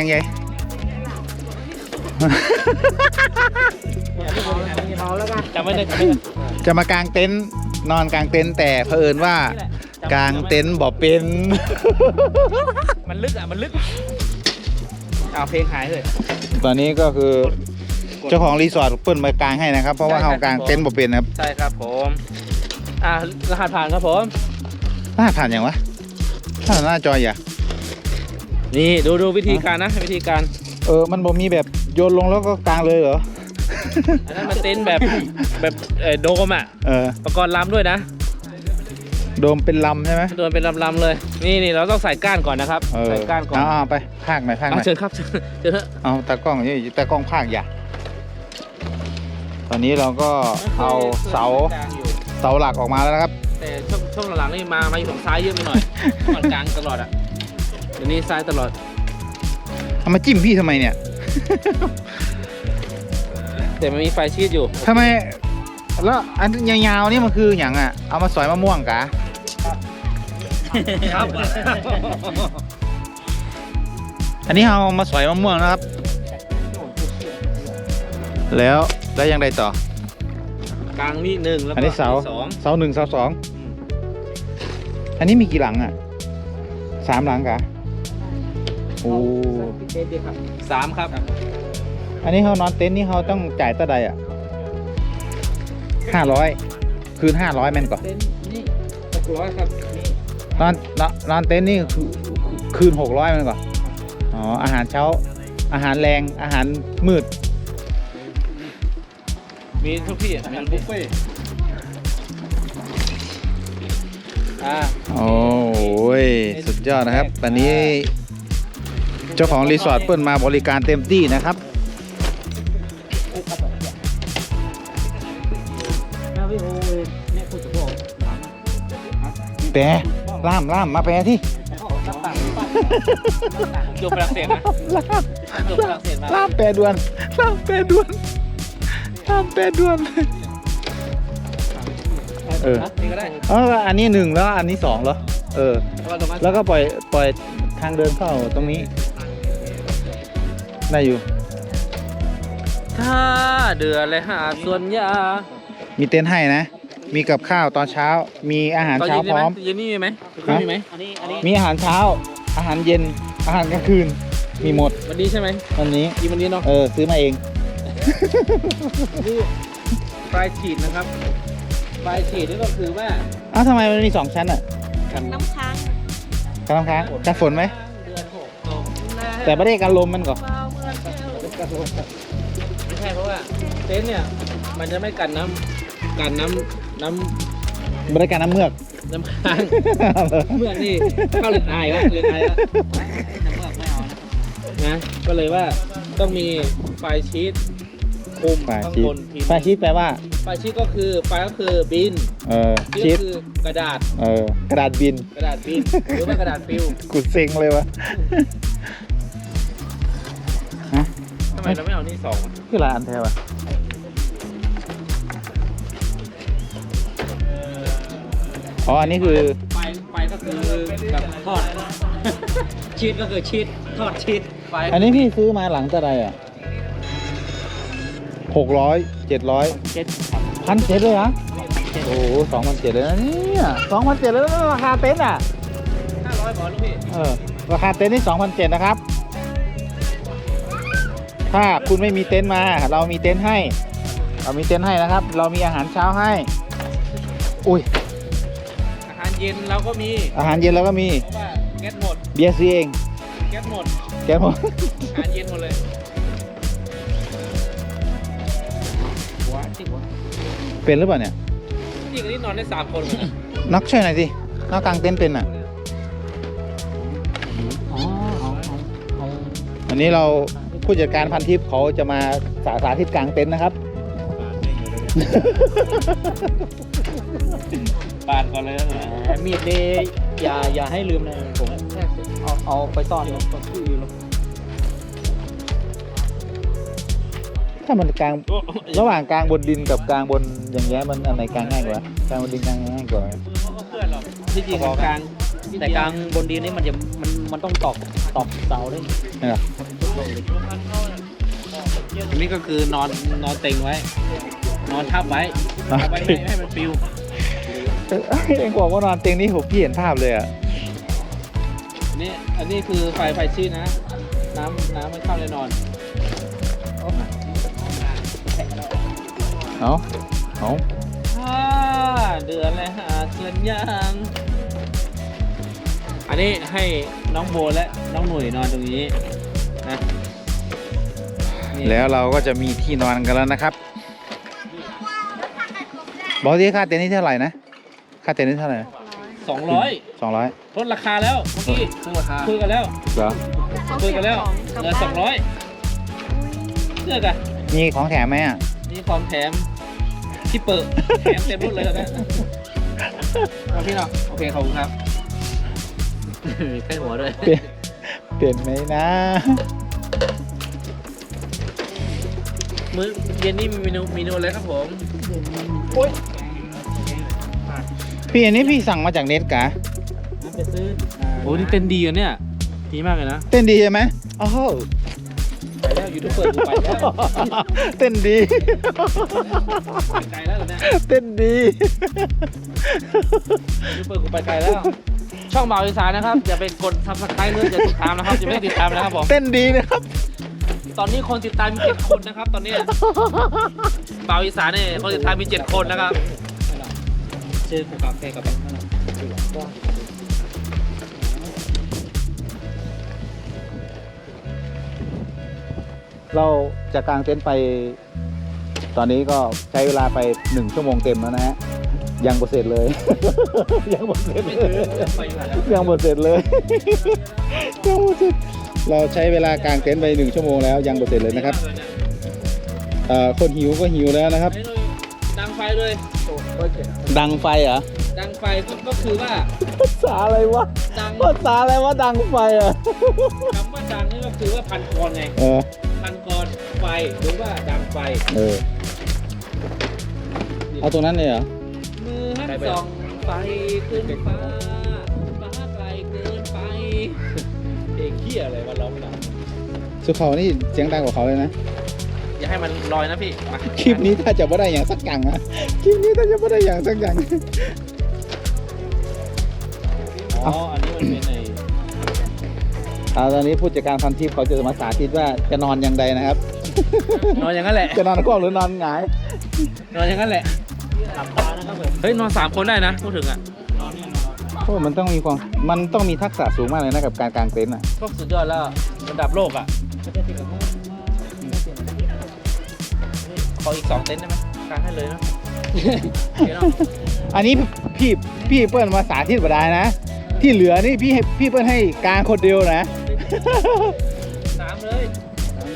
ยังไงเมาแล้วกันจำไม่ได้จำไม่ได้จะมากางเต็นท์นอนกลางเต็นท์แต่เผอิญว่ากลางเต็นท์บ่เป็น มันลึกอะ มันลึกเอาเพลงหายเลย ตอนนี้ก็คือเจ้าของรีสอร์ทเปิ้นมากางให้นะครับ เพราะว่าใช่ครัเฮาบกางเต็นท์บ่เป็นครับ ใช่ครับผม อ่ารหัสผ่านครับผมน่าผ่านอย่างวะถ้าหน้าจอยอะ นี่ดูดูวิธีการนะ วิธีการเออ มันบ่มีแบบโยนลงแล้วก็กางเลยเหรอ อันนั้นมันเต็นท์แบบแบบเอ่อโดมอะเออ ประกอบลำด้วยนะโดมเป็นลำใช่ไหมโดนเป็นลำๆเลย นี่นี่เราต้องใส่ก้านก่อนนะครับเออใส่ก้านก่อนเอาเอาไปภาคหน่อยภาคหเอาน่อยเชิญครับเชิญเชิญเถอะเอาตากล้องนี่ตากล้องภาคอย่าตอนนี้เราก็เอาเสาเสาหลักออกมาแล้วนะครับ แต่ช่วงช่วงหลังๆนี่มามาอยู่ฝั่งซ้ายเยอะไปหน่อยก่อนกลางตลอดอะเดี๋ยวนี้ซ้ายตลอด เอามาจิ้มพี่ทำไมเนี่ย แต่มันมีไฟชีดอยู่ ทำไม แล้วอันยาวๆนี่มันคืออย่างอะ เอามาสอยมะม่วงกะครับ อันนี้เอามาสอยมะม่วงนะครับ แล้วแล้วยังไงต่อ กลางนี่หนึ่งแล้วก็อันนี้เสาสองเสาหนึ่งเสาสอง อันนี้มีกี่หลังอะสามหลังกะ โอ้สามครับอันนี้เขานอนเต็นท์นี่เขาต้องจ่ายเท่าใดอะห้าร้อยคืนห้าร้อยแม่นก่อนเต็นท์นี่หกร้อยครับนี่นอนนอนนอนเต็นท์นี่คือคืนหกร้อยแม่นก่อนอ๋ออาหารเช้า อาหารแรงอาหารมืด มีทุกที่อะมีบุฟเฟ่อ่า โอ้ยสุดยอดนะครับ ตอนนี้เจ้าของรีสอร์ทเปิ้ลมาบริการเต็มที่นะครับแปรล่ามล่ามมาแปรที่จบฝรั่งเศสนะจบฝรั่งเศสมาล่ามแปรด่วนล่ามแปรด่วนล่ามแปรด่วนเออนี่ก็ได้เอออันนี้หนึ่งแล้วอันนี้สองเหรอเออ แล้วก็ตรงนั้นแล้วก็ปล่อยปล่อยทางเดินเข้าตรงนี้ ได้อยู่ ถ้าเดือเลยหาดส่วนยามีเต็นท์ให้นะ มีกับข้าวตอนเช้า มีอาหารตอนเช้าเย็นพได้ไหมร้อมตอนเย็นนี่มีไหมฮะ มีไหมอันนี้อันนี้มีอาหารเช้า อาหารเย็น อาหารกลางคืน มีหมดวันนี้ใช่ไหมวันนี้ กินวันนี้เนาะเออ ซื้อมาเอง นี่ปลายฉีดนะครับปลายฉีดนี่ก็คือว่าอ้าวทำไมมันมีสองชั้นอะน้ำค้างกันน้ำค้างกันฝนไหม เดือนหกตกแต่ไม่ได้กันลมมันก่อน ไม่ใช่เพราะว่าเต็นท์เนี่ยมันจะไม่กันน้ำกันน้ำน้ไม่ได้กันน้ำเมือกำน้ำค้าง เมื่อนี่เข้าเลือดอายวะเลือดอายวะนะก็เลยว่าต้องมีไฟชีตคุมไฟข้างชีบสนทีไฟชีสแปลว่า ไฟชีตก็คือไฟก็คือบินเออชีชีตสคือกระดาษเออกระดาษบิน กระดาษบินหรือว่ากระดาษปิวกูเซ็งเลยวะฮะทำไมเราไม่เอานี่สองอะคืออะไรอันแท้วะอ๋อ อันนี้คือ ไฟไฟก็คือแบบทอด ชีสก็คือชีสทอดชีสไฟอันนี้พี่ซื้อมาหลังเท่าไหรอะหกร้อยเจ็ดร้อยเจ็ดพันเจ็ดเลยเหรอโอ้โหสองพันเจ็ดเลยนะเนี่ยสองพันเจ็ดเลยนะราคาเต็นท์อะห้าร้อยบอลลูกพี่ เออ ราคาเต็นท์นี่สองพันเจ็ดนะครับ ถ้าคุณไม่มีเต็นท์มา เรามีเต็นท์ให้ เรามีเต็นท์ให้นะครับ เรามีอาหารเช้าให้ อุ้ย อาหารเย็นเราก็มี อาหารเย็นเราก็มี เพราะว่าแก๊สหมด เบียร์ซื้อเอง แก๊สหมด แกหมด อาหารเย็นหมดเลย หัวติดหัวเป็นหรือเปล่าเนี่ยจริงๆอันนี้นอนได้สามคนเลยนะน็อกช่วยหน่อยสิน็อกกลางเต็นท์เป็นอะ อ๋อ เอาเอาเอาวันนี้เรา ผู้จัดการพันทิพย์เขาจะมาสาสาธิตกลางเต็นท์นะครับ ปาดก่อนเลยนะแหมมีดนี่อย่าอย่าให้ลืมนะผมเอาเอาไปซ่อนตรงที่อื่นแล้วถ้ามันกลางระหว่างกลางบนดินกับกลางบนอย่างเงี้ยมันอันไหนกลางง่ายกว่ากลางบนดินกลางง่ายกว่ามือเขาก็เพื่อนหรอกที่จริงกลางแต่กลางบนดินนี่มันจะมันมันต้องตอกตอกเสาด้วยนี่เหรอ อันนี้ก็คือนอนนอนเต็งไว้ นอนทับไว้ทับไว้ไม่ให้มันปิวเอ้ยเองบอกว่านอนเตียงนี้ผมพี่เห็นภาพเลยอะอันนี้อันนี้คือไฟไฟชีดนะ น้ำน้ำไม่เข้าเลยนอน เอาเอาห้าเดือนเลยหาเงินยังอันนี้ให้น้องโบและน้องหนุ่ยนอนตรงนี้ นะนี่แล้วเราก็จะมีที่นอนกันแล้วนะครับ บอกที่ค่าเต็นท์นี่เท่าไหร่นะ ค่าเต็นท์นี่เท่าไหร่สองร้อยสองร้อยลดราคาแล้วเมื่อกี้คือราคาคุยกันแล้วเหรอคุยกันแล้วเหลือสองร้อยเลือกอะมีของแถมไหมอะนี่ของแถมที่เปิดแถมเต็มรถเลยตอนนี้เอาพี่เนาะโอเคขอบคุณครับใกล้หัวด้วย เปลี่ยนเปลี่ยนไหมนะ มื้อเย็นนี้มีเมนูเมนูอะไรครับผมพี่อันนี้พี่สั่งมาจากเน็ตกะไปซื้อโอ้นี่เต้นดีอะเนี่ยดีมากเลยนะเต้นดีใช่ไหมโอ้โห ไปแล้วยูทูบเปิดกูไปแล้วเต้นดี ไปไกลแล้วเหรอเนี่ยเต้นดียูทูบเปิดกูไปไกลแล้ว ช่องบ่าวอีสานนะครับ อย่าไปกดซับสไครต์หรือจะติดตามนะครับอย่าไม่ได้ติดตามนะครับผมเต้นดีนะครับ ตอนนี้คนติดตามมีเจ็ดคนนะครับ ตอนนี้บ่าวอีสานเนี่ยคนติดตามมีเจ็ดคนนะครับชื่อกูกาแฟกับนั่นน่ะเราจะกางเต็นท์ไป ตอนนี้ก็ใช้เวลาไปหนึ่งชั่วโมงเต็มแล้วนะฮะ ยังบ่เสร็จเลย ยังบ่เสร็จไม่เลถึยงไปอยู่แล้วยังบ่เสร็จเลยยังบ่เสร็จเราใช้เวลากางเต็นท์ไปหนึ่งชั่วโมงแล้วยังบ่เสร็จเลยนะครับเอ่อคนหิวก็หิวแล้วนะครับไอ้หนุ่ยดังไฟเลยดังไฟเหรอ ดังไฟก็ก็คือว่าภาษาอะไรวะดังภาษาอะไรวะดังไฟเหรอะคำว่าดังนี่ก็คือว่าพันกรไงเออพันกรไฟหรือว่าดังไฟ เออ เอาตรงนั้นเลยเหรอ มือหันส่องไฟขึ้นฟ้าฟ้าไกลเกินไปเพลงเขี้ยอะไรวะร้องไม่ได้สุเขานี่เสียงดังกว่าเขาเลยนะ อย่าให้มันลอยนะพี่มาคลิปนี้ถ้าจะไม่ได้อย่างสักอย่างอะคลิปนี้ถ้าจะไม่ได้อย่างสักอย่าง อ๋อ อันนี้มันเป็นไอ้เอาตอนนี้ผู้จัดการพันทิพย์เขาจะมาสาธิตว่าจะนอนอย่างใดนะครับ นอนอย่างนั้นแหละ จะนอนคว่ำหรือนอนหงาย นอนอย่างนั้นแหละ หลับตานะครับผมเฮ้ยนอนสามคนได้นะพูดถึงอะนอนนี่นอนโอ้มันต้องมีความมันต้องมีทักษะสูงมากเลยนะกับการกางเต็นท์อะก็สุดยอดแล้วระดับโลกอะเขาจะติดกับห้องขออีกสองเต็นท์ได้ไหมกางให้เลยนะโอเคเนาะอันนี้พี่พี่เปิ้ลมาสาธิตบ่ได้นะ ที่เหลือนี่พี่ให้พี่เปิ้ลให้กางคนเดียวนะ สามเลย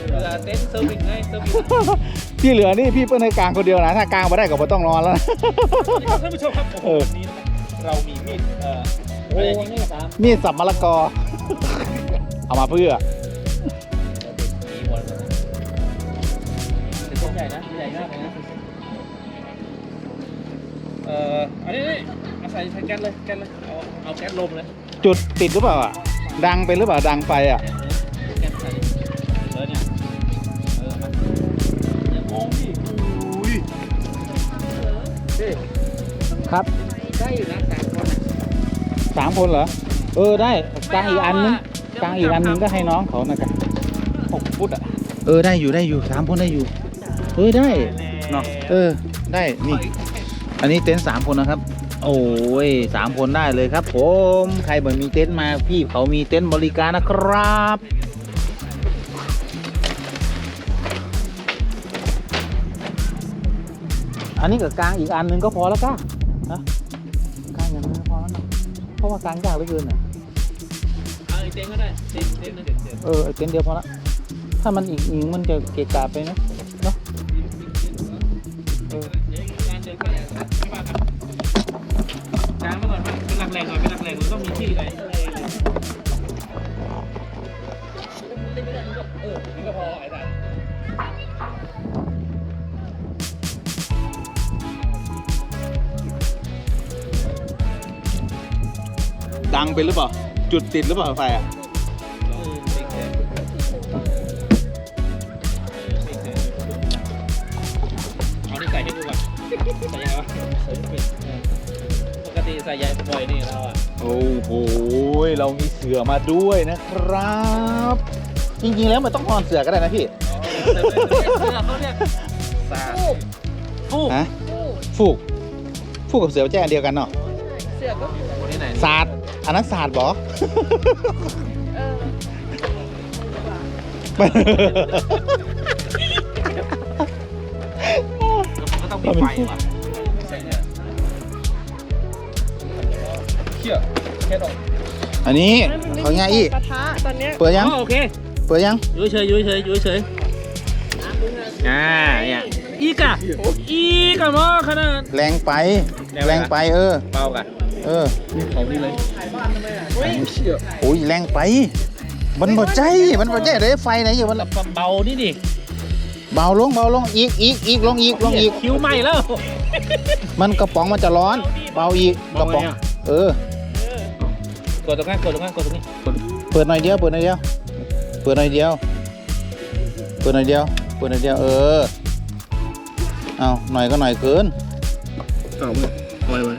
เหลือเต็นท์เซอร์วิสไงเซอร์วิส ที่เหลือนี่พี่เปิ้ลให้กางคนเดียวนะถ้ากางมาได้ก็บ่ต้องนอนแล้วนะท่านผู้ชมครับเออ วันนี้นะครับเรามีมีดเอ่อโอ้นี่สามมีดสับมะละกอ เอามาเพื่อ มีหมดแล้วนะเป็นต้นใหญ่นะใหญ่มากเลยนะเอ่ออันนี้นี่เอาใส่ใส่แก๊สเลยแก๊สเลยเอาเอาแก๊สลมเลยจุดติดหรือเปล่าอะดังไปหรือเปล่าดังไปอะ ครับได้อยู่นะสามคนอะสามคนเหรอ เออได้กางอีกอันนึงกางอีกอันนึงก็ให้น้องเขานะครับหกฟุตอะ เออได้อยู่ได้อยู่สามคนได้อยู่ เออได้เนาะเออได้นี่ อันนี้เต็นท์สามคนนะครับ โอ้ยสามคนได้เลยครับผมใครเหมือนมีเต็นท์มาพี่เขามีเต็นท์บริการนะครับอันนี้กับกลางอีกอันหนึงก็พอแล้วก้า นะกลางอย่างนึงก็พอแล้วนะเพราะว่ากลางยากเหลือเกินอะเอาอีกเต็นท์ก็ได้เต็นท์เต็นท์นึงเต็นท์เออเต็นท์เดียวพอละถ้ามันอีกอีกมันจะเกะกะไปนะเนาะ เป็นหรือเปล่า จุดติดหรือเปล่าไฟอะเอานี่ใส่ให้ดูก่อนใส่ยังไงวะใส่ไม่เป็นปกติใส่ใหญ่บ่อยนี่เราอะโอ้โหเรามีเสือมาด้วยนะครับ จริงๆแล้วมันต้องนอนเสือก็ได้นะพี่เสื้อเขาเรียกซาฟูกฮะฟูกฟูกกับเสือแจ้อันเดียวกันเนาะเสือก็คนที่ไหนศาสตร์ อันนั้นศาสตร์บอเออมันก็ต้องมีไฟว่ะใช่เนี่ยเชี่ยแค่ดอกอันนี้เขาง่ายอีกระทะตอนเนี้ยเปิดยังอ๋อโอเคเปิดยังอยู่เฉยอยู่เฉยอยู่เฉยอ่าเนี่ยอีกอะอีกอะมอขนาดแรงไป แรงไปแรงไปเออ เบากะเออนี่ของนี่เลยเชี่ย โอ้ยแรงไป มันบ่ใจ มันบ่ใจเลยไฟไหนอยู่มันเบานี่ดิ เบาลงเบาลงอีกอีกอีกลงอีกลงอีกคิ้วใหม่แล้ว มันกระป๋องมันจะร้อน เบาอีกกระป๋องเบาไงอะเออกดตรงนั้นกดตรงนั้นกดตรงนี้กดเปิดหน่อยเดียวเปิดหน่อยเดียว เปิดหน่อยเดียว เปิดหน่อยเดียว เปิดหน่อยเดียว เออ เอาหน่อยก็หน่อยเกินเอาไปเอาไป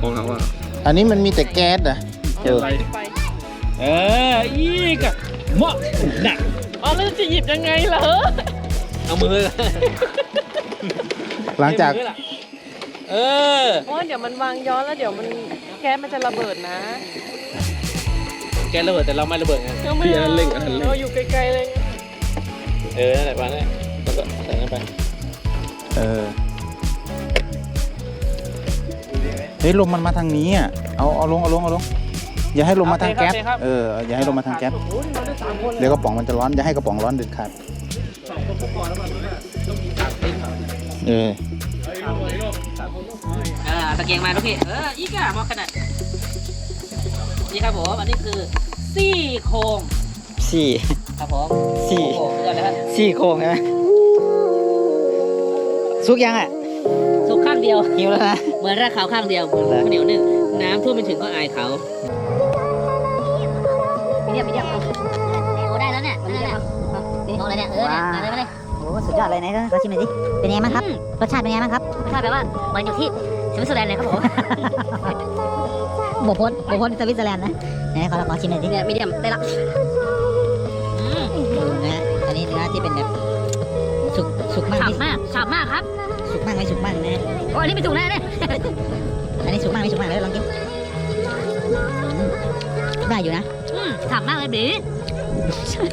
ของเราอะอันนี้มันมีแต่แก๊สอะ เออ ไปไปเออ อีกอะเหมาะหนักอ๋อแล้วจะหยิบยังไงเหรอเอามือหลังจาก เออโอ้ยเดี๋ยวมันวางย้อนแล้วเดี๋ยวมันแก๊สมันจะระเบิดนะแกระเบิดแต่เราไม่ระเบิดไงเราไม่เอาเราอยู่ไกลๆเลยเออ นั่นแหละวางนั่นแหละแล้วก็ใส่นั่นไป เออเฮ้ยลมมันมาทางนี้อะเอาเอาลงเอาลงเอาลง อย่าให้ลมมาทางแก๊ส เออ อย่าให้ลมมาทางแก๊ส เดี๋ยวกระป๋องมันจะร้อน อย่าให้กระป๋องร้อนเด็ดขาดเออเออตะเกียงมาลูกพี่ เออ อีกอะมอขนาดนี่ครับผม อันนี้คือซี่โครงสี่ครับผมสี่โอ้โหเกินเลยครับสี่โครงใช่ไหมสุกยังอะ สุกข้างเดียวหิวแล้วนะ เหมือนรากเขาข้างเดียวเหมือนข้าวเหนียวนึ่งน้ำท่วมไปถึงก็อายเขามี เดียมมีเดียมโอ้ได้แล้วเนี่ยได้แล้วโอ้เลยเนี่ยเออเนี่ยมาเลยมาเลยโอ้สุดยอดเลยไหนขอชิมหน่อยดิเป็นยังไงบ้างครับรสชาติเป็นยังไงบ้างครับรสชาติแบบว่าเหมือนอยู่ที่สวิตเซอร์แลนด์เลยครับผมโบพ้นโบพ้นสวิตเซอร์แลนด์นะไหนขอเราขอชิมหน่อยดิเนี่ยมีเดียมได้ละนะฮะอันนี้เนื้อที่เป็นแบบสุกสุกมากฉ่ำมากฉ่ำมากครับ สุกมากไม่สุกมากนะโอ้อันนี้ไม่ถูกแน่เนี่ยอันนี้สุกมากไม่สุกมากเลยลองกินได้อยู่นะ ฉ่ำมากเลยบี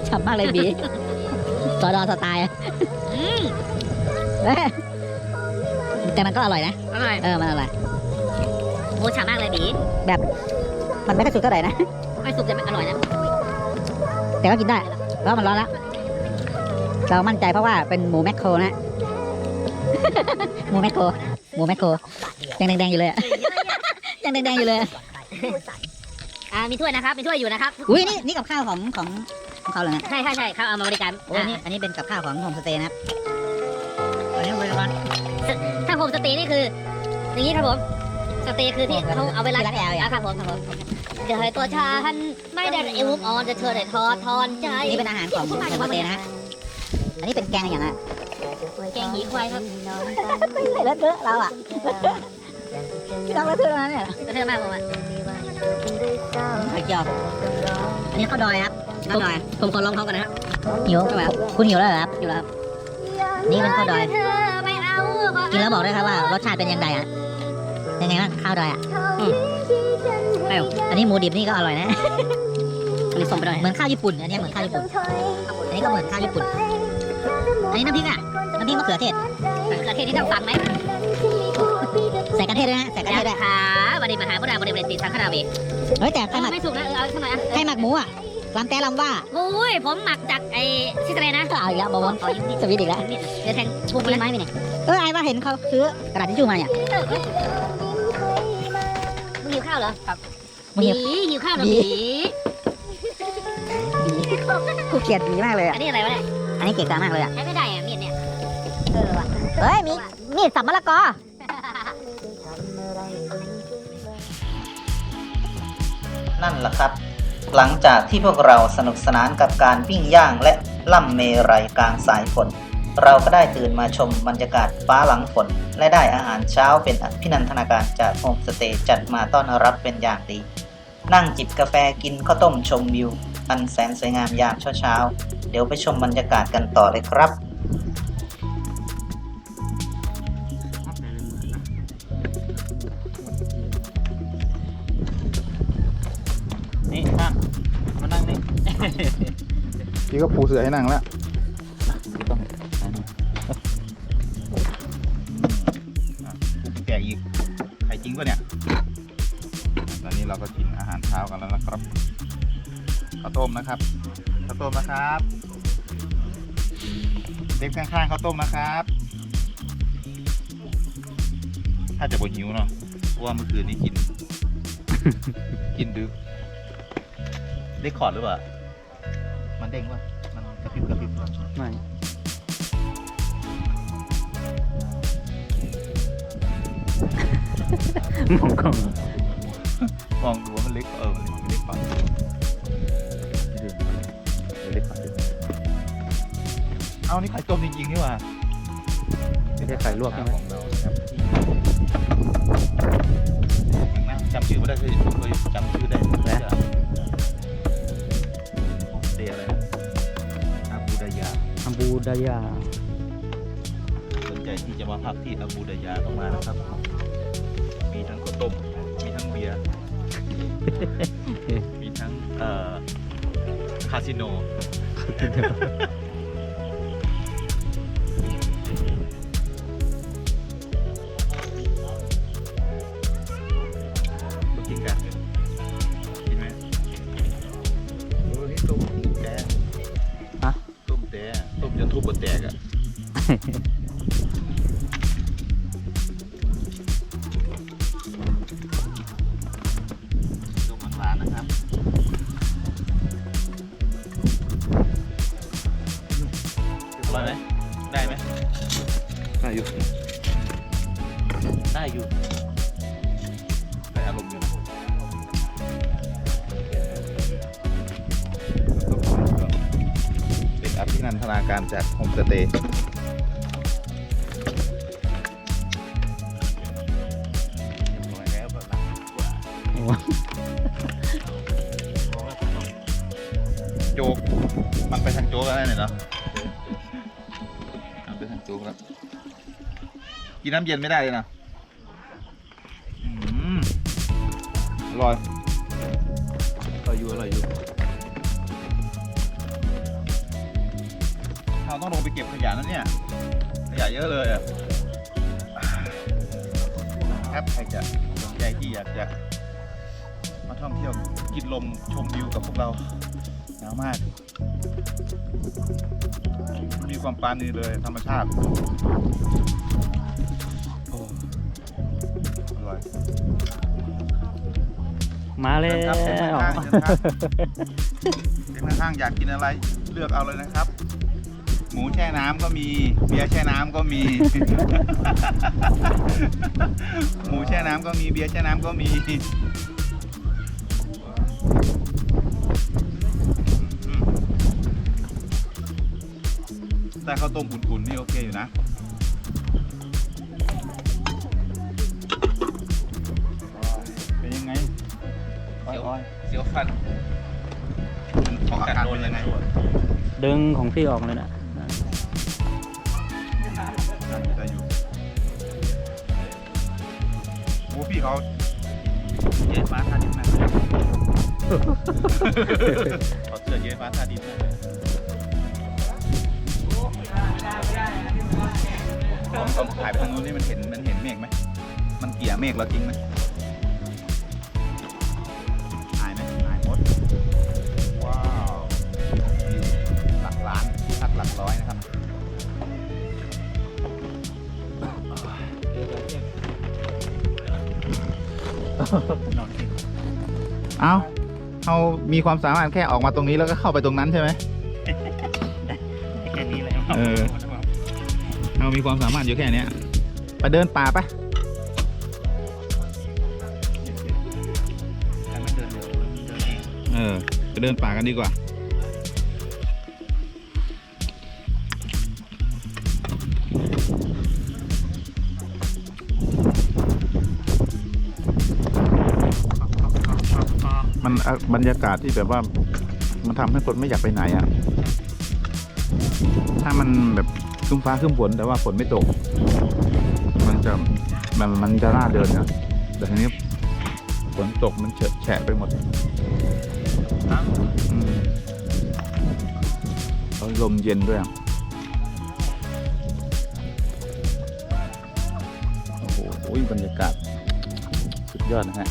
ฉ่ำมากเลยบีสอดอสไตล์อะอืมเอ้ยแต่มันก็อร่อยนะ อร่อยเออ มันอร่อย โอ้ฉ่ำมากเลยบีมันไม่ได้สุกเท่าไหร่นะ ไม่สุกแต่มันอร่อยนะแต่ก็กินได้ เพราะมันร้อนแล้ว เรามั่นใจเพราะว่าเป็นหมูแมคโครนะ หมูแมคโคร หมูแมคโครยังแดงๆอยู่เลยอะยังแดงๆอยู่เลยอะ อ่ามีถ้วยนะครับมีถ้วยอยู่นะครับอุ้ยนี่นี่กับข้าวของของของเขาเลยนะใช่ใช่ใช่เขาเอามาบริการโอ้ยนี่อันนี้เป็นกับข้าวของโฮมสเตย์นะครับอันนี้บริการถ้าโฮมสเตย์นี่คืออย่างนี้ครับผมสเตย์คือที่เขาเอาเวลาที่ร้านแอลอย่างครับผมครับผมเดี๋ยวให้ตัวฉันไม่ได้เอวุมออนจะเธอได้ทอดทอนใจอันนี้เป็นอาหารของโฮมสเตย์นะฮะอันนี้เป็นแกงอย่างไรแกงหยีควายครับเลอะเทอะเราอะพี่น้องเลอะเทอะนะเนี่ยกระเทือนมากผมอะ ไข่เจียวอันนี้ข้าวดอยครับข้าวดอยผมขอลองเขากันนะครับหิวคุณหิวแล้วเหรอครับอยู่แล้วครับนี่เป็นข้าวดอยเธอไม่เอากินแล้วบอกด้วยครับว่ารสชาติเป็นยังไงอะยังไงบ้างข้าวดอยอะไม่เอาอันนี้หมูดิบนี่ก็อร่อยนะอันนี้ส่งไปหน่อยเหมือนข้าวญี่ปุ่นอันนี้เหมือนข้าวญี่ปุ่นอันนี้ก็เหมือนข้าวญี่ปุ่นอันนี้น้ำพริกอะน้ำพริกมะเขือเทศกระเทียมที่ต้องฟังไหม ใส่กระเทศด้วยนะใส่กระเทศด้วยขาวันนี้มาหาพวกเราบริเวณติดทางคาราบีเฮ้ยแต่ใครหมักไม่ถูกนะเออเอาสักหน่อยอะใครหมักหมูอะลำแต่ลำว่าโอ้ยผมหมักจากไอ้ซิสเตอร์นะก็เอาอีกแล้วบอลขอยืมนี่สวิตอีกแล้วเดี๋ยวแทงทุบมีไปไม้ไหมเนี่ยเออไอ้ว่าเห็นเขาซื้อกระดาษทิชชู่มาเนี่ยมึงหิวข้าวเหรอครับมึงบีหิวหิวข้าวเหรอบีบีบีกูเกลียดบีมากเลยอะอันนี้อะไรวะเนี่ยอันนี้เกลียดกามากเลยอะใช้ไม่ได้อะมีดเนี่ยเออว่ะเฮ้ยมีมีดสับมะละกอ ละครับ หลังจากที่พวกเราสนุกสนานกับการปิ้งย่างและล่ำเมรัยกลางสายฝนเราก็ได้ตื่นมาชมบรรยากาศฟ้าหลังฝน และได้อาหารเช้าเป็นอภินันทนาการจากโฮมสเตย์จัดมาต้อนรับเป็นอย่างดี นั่งจิบกาแฟกินข้าวต้มชมวิว อันแสนสวยงามยามเช้าๆเดี๋ยวไปชมบรรยากาศกันต่อเลยครับ ก็ปูเสือให้นั่งแล้วต้องแกะอีกไข่จริงปะเนี่ย ตอนนี้เราก็กินอาหารเช้ากันแล้วนะครับข้าวต้มนะครับข้าวต้มนะครับเล็บข้างๆข้าวต้มนะครับ ถ้าจะบ่หิวเนาะเพราะว่าเมื่อคืนนี้กิน กินดึกได้คอร์ดหรือเปล่า มันเด้งวะ กระพริบกระพริบวะไม่มองกล้องมองดูว่ามันเล็กเออมันเล็กไปเล็กไปเอานี่ไข่ต้มจริงๆนี่หว่าไม่ใช่ไข่ลวกใช่ไหมของเรานะครับจำชื่อไม่ได้เคยเคยจำชื่อได้แล้ว ดายา สนใจที่จะมาพักที่อาบูดายาต้องมานะครับ มีทั้งข้าวต้ม มีทั้งเบียร์ มีทั้งเอ่อคาสิโน ร่อยไหมได้ไหมได้อยู่ได้อยู่ได้อารมณ์อยู่นะเป็นอภินันทนาการจากโฮมสเตย์ กินน้ำเย็นไม่ได้เลยนะอืมอร่อยอร่อยอยู่อร่อยอยู่เราต้องลงไปเก็บขยะนั่นเนี่ยขยะเยอะเลยอะครับใครจะสนใจที่อยากจะมาท่องเที่ยวกินลมชมวิวกับพวกเราหนาวมาก มีความปรานีเลยธรรมชาติโอ้อร่อย มาแล้เชิญครับเชิญวข้างๆเชิญครับ เป็นข้างๆอยากกินอะไรเลือกเอาเลยนะครับ หมูแช่น้ำก็มีเบียร์แช่น้ำก็มี หมูแช่น้ำก็มีเบียร์แช่น้ำก็มีอืมแต่ข้าวต้มอุ่นๆนี่โอเคอยู่นะ เสียวฟันของอาการเป็นยังไงดึงของพี่ออกเลยนะได้อยู่ได้อยู่โอ้พี่เขาเย้ฟ้าท่าดินมากเลยเขาเสื้อเย้ฟ้าท่าดินมากเลยผมต้องถ่ายไปทางนู้นนี่มันเห็นมันเห็นเมฆไหมมันเกี่ยเมฆเราจริงไหม หลักหลักร้อยนะครับเอาเรามีความสามารถแค่ออกมาตรงนี้แล้วก็เข้าไปตรงนั้นใช่ไหมแค่นี้เลยเออเรามีความสามารถอยู่แค่เนี้ยไปเดินป่าปะให้มันเดินเร็วเดินอไปเดินป่ากันดีกว่า บรรยากาศที่แบบว่ามันทำให้คนไม่อยากไปไหนอะ ถ้ามันแบบคึ้มฟ้าคึ้มฝนแต่ว่าฝนไม่ตก มันจะมันมันจะน่าเดินอะแต่ทีนี้ฝนตกมันเฉอะแฉะไปหมดมแล้วลมเย็นด้วยอะโอ้โหบรรยากาศสุดยอดนะฮะ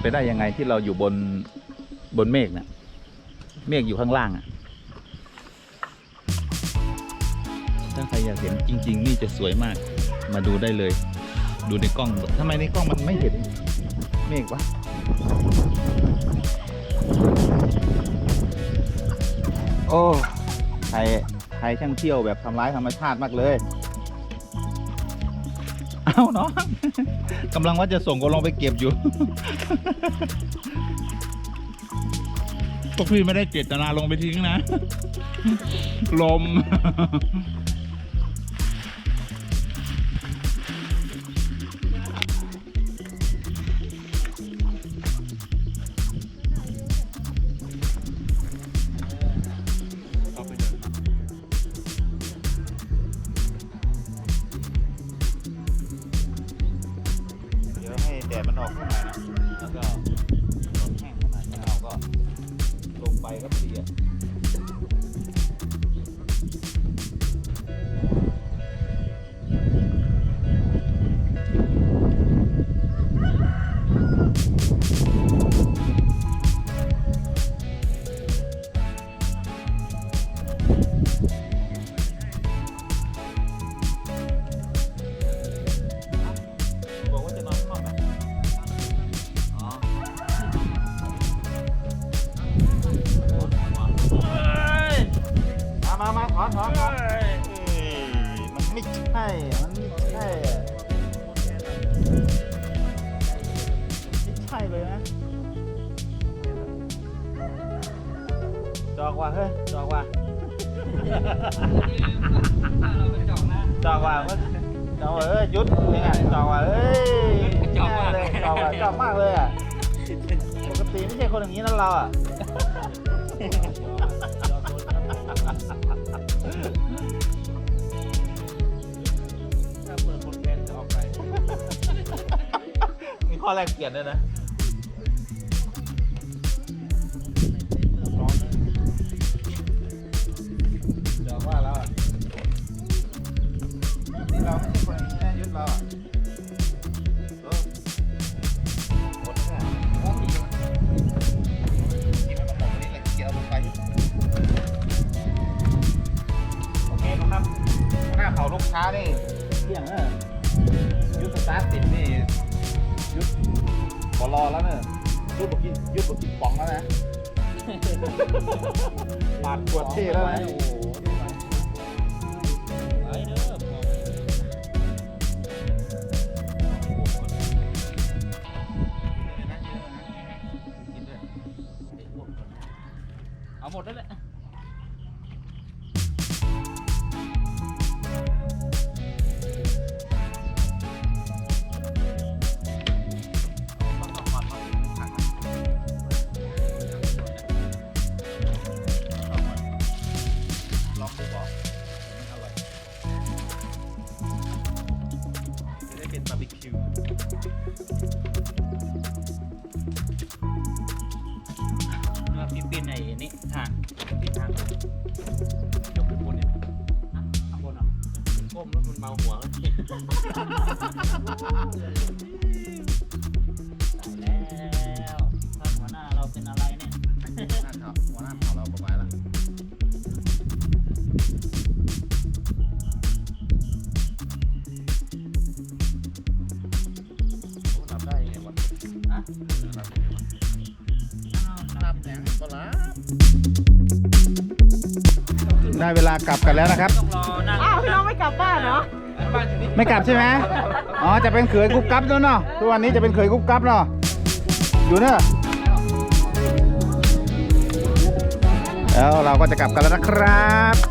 ไปได้ยังไงที่เราอยู่บนบนเมฆนะเมฆอยู่ข้างล่างอะถ้าใครอยากเห็นจริง ๆ นี่จะสวยมาก มาดูได้เลย ดูในกล้องทำไมในกล้องมันไม่เห็นเมฆวะโอ้ไทยไทยช่างเที่ยวแบบทำร้ายธรรมชาติมากเลย เอาเนาะกำลังว่าจะส่งก็ลองไปเก็บอยู่ พวกพี่ไม่ได้เจตนาลงไปทิ้งนะ ลม ถ้าเปิดคนเพลงจะออกไป มีข้อแรกเปลี่ยนด้วยนะ มันเมาหัวตายแล้วท่าหัวหน้าเราเป็นอะไรเนี่ยนั่นครับหัวหน้าเผาเราประมาณละหลับได้ไงวะฮะหลับได้ยังไงวะหลับแสงก็หลับได้เวลากลับกันแล้วนะครับ ต้องรอนั่งอ้า น้องไม่กลับบ้านเหรอเอไม่กลับใช่ไหมอ๋อ จะเป็นเขยกุ๊บกับแล้วเนาะ ทุกวันนี้จะเป็นเขยกุ๊บกับเนาะ อยู่เนอะแล้วเราก็จะกลับกันแล้วนะครับ